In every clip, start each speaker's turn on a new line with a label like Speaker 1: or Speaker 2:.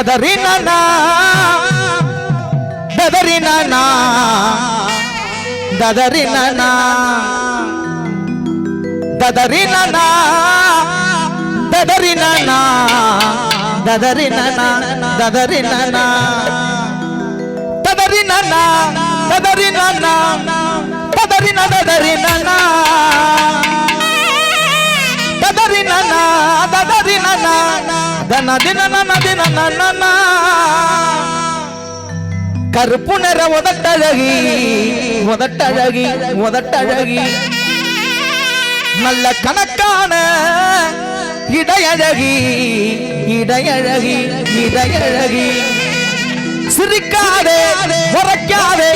Speaker 1: ததறி நானா ததறி நானா ததறி நானா ததறி நானா ததறி நானா ததறி நானா ததறி நானா ததறி கருப்பு நிற உதட்டழகி உதட்டழகி உதட்டழகி. நல்ல கணக்கான இடையழகி இடையழகி இடையழகி. சிரிக்காதே உரைக்காதே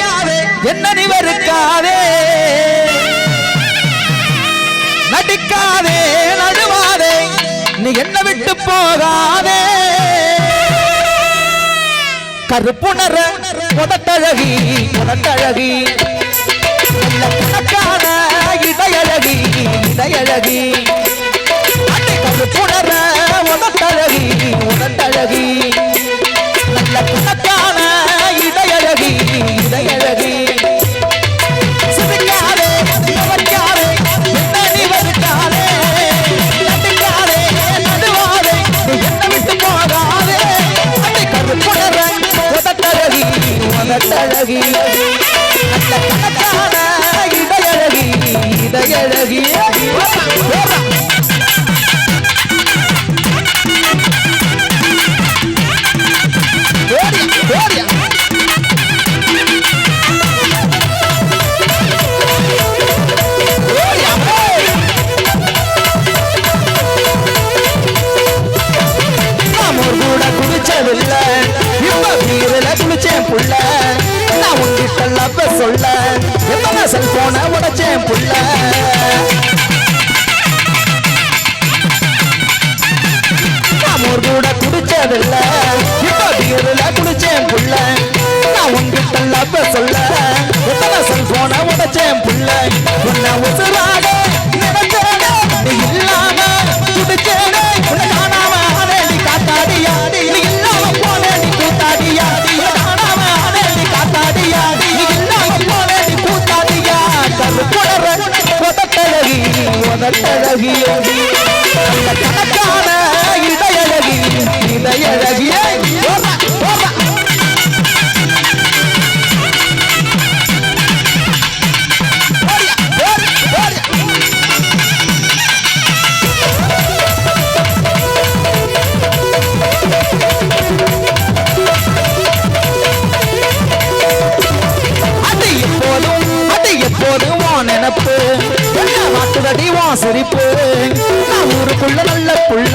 Speaker 1: என்ன நீ வெறுக்காதே. நடிக்காதே நடுவாதே நீ என்ன விட்டு போகாதே. கருப்புணர புதட்டழகி புதட்டழகி உனக்கான இடையழகி இடையழகி. கருப்புணர உதட்டழகி உதட்டழகி Aguilar. செல் போன உடச்சேன் புள்ள. கூட குடிச்சதில்ல. இப்போ பீர்ல குடிச்சேன் புள்ள. நான் உங்ககிட்ட சொல்ல எத்தனை செல் போன புள்ள. உன்னை உசுரா என்ன வாக்குதடி சிரிப்பு. நான் ஊருக்குள்ள நல்ல புள்ள.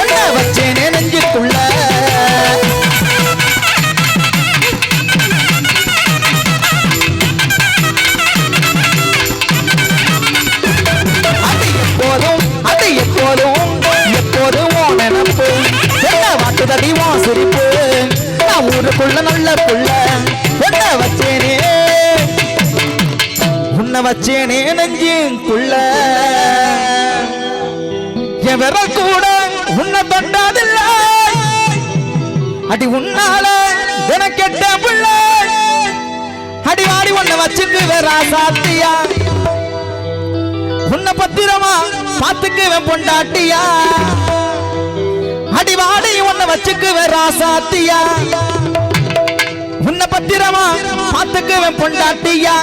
Speaker 1: என்ன வச்சேனே நெஞ்சுக்குள்ள. அது எப்போதும் அது எப்போதும் எப்போதும் உன் நினப்பு. என்ன வாக்குதடி உன் சிரிப்பு? நான் ஊருக்குள்ள நல்ல புள்ள. வச்சேனே நெஞ்சுக்குள்ள என் விரல் கூட உன்னை தொண்டாதில்ல அடி உன்னால கெட்ட புள்ள. அடி வாடி உன்னை வச்சுக்கு ராசாத்தியா உன்னை பத்திரமா பாத்துக்குவேன் பொண்டாட்டியா. அடி வாடி உன்னை வச்சுக்குவேன் ராசாத்தியா உன்னை பத்திரமா? பாத்துக்குவேன் பொண்டாட்டியா?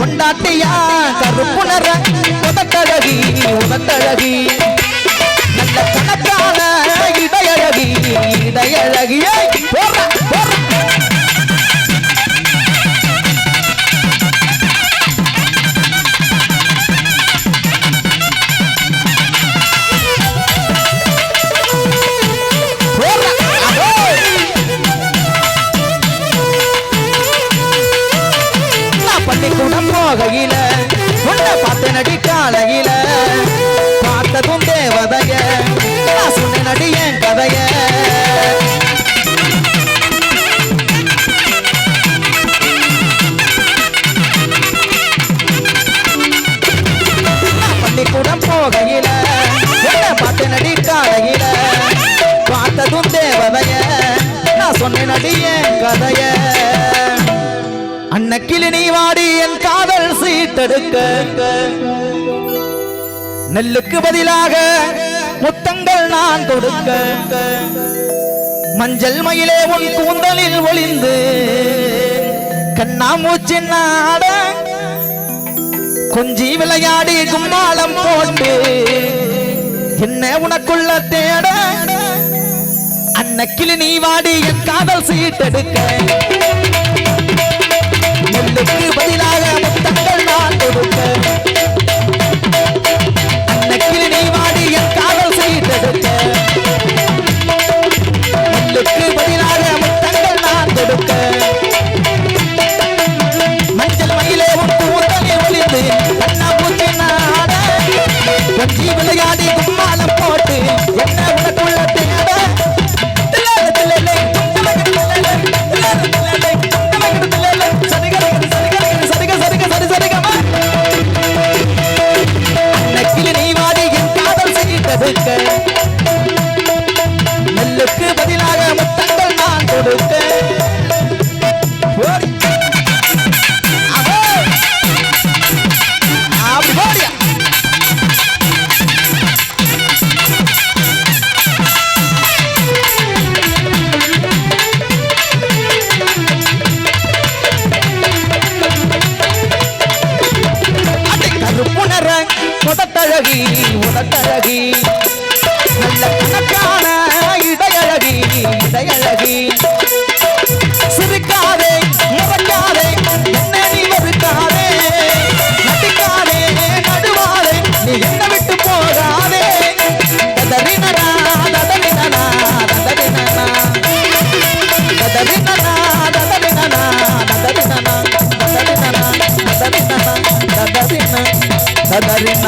Speaker 1: பொண்டாட்டியா? கருப்புணர உதட்டழகி உதட்டழகி. நல்ல கணக்கான இடையழகி இடையழகியை போற போற. பார்த்து நடி காலையில. பார்த்ததும் தேவதைய. நான் சொன்ன நடி என் கதைய. பள்ளிக்கூடம் போகையில உன்னை நடி காலையில. பார்த்ததும் தேவதைய. நான் சொன்ன நடி என் கதைய. அன்னக்கிளி நீ வாடி என் காதல் சீட்டெடுக்க. நெல்லுக்கு பதிலாக முத்தங்கள் நான் கொடுக்க. மஞ்சள் மயிலே உன் கூந்தலில் ஒளிந்து கண்ணாமூச்சி நாட கொஞ்சி விளையாடி கும்மாளம் போட்டு என்ன உனக்குள்ள தேட? அன்னக்கிளி நீ வாடி என் காதல் சீட்டெடுக்க. நெல்லுக்கு பதிலாக முத்தங்கள் நான் கொடுக்க நெல்லுக்கு பதிலாக முத்தங்கள் நான் கொடுத்தேன். உதட்டழகி உதட்டழகி. நல்ல கணக்கான இடையழகி இடையழகி. சிரிக்காதே முறைக்காதே என்ன நீ வெறுக்காதே. நடிக்காதே நடுவாதே நீ என்ன விட்டு போகாதே. ததறினனா ததறினனா ததறினனா ததறினனா ததறினனா ததறினனா ததறினனா ததறினனா ததறின ததறின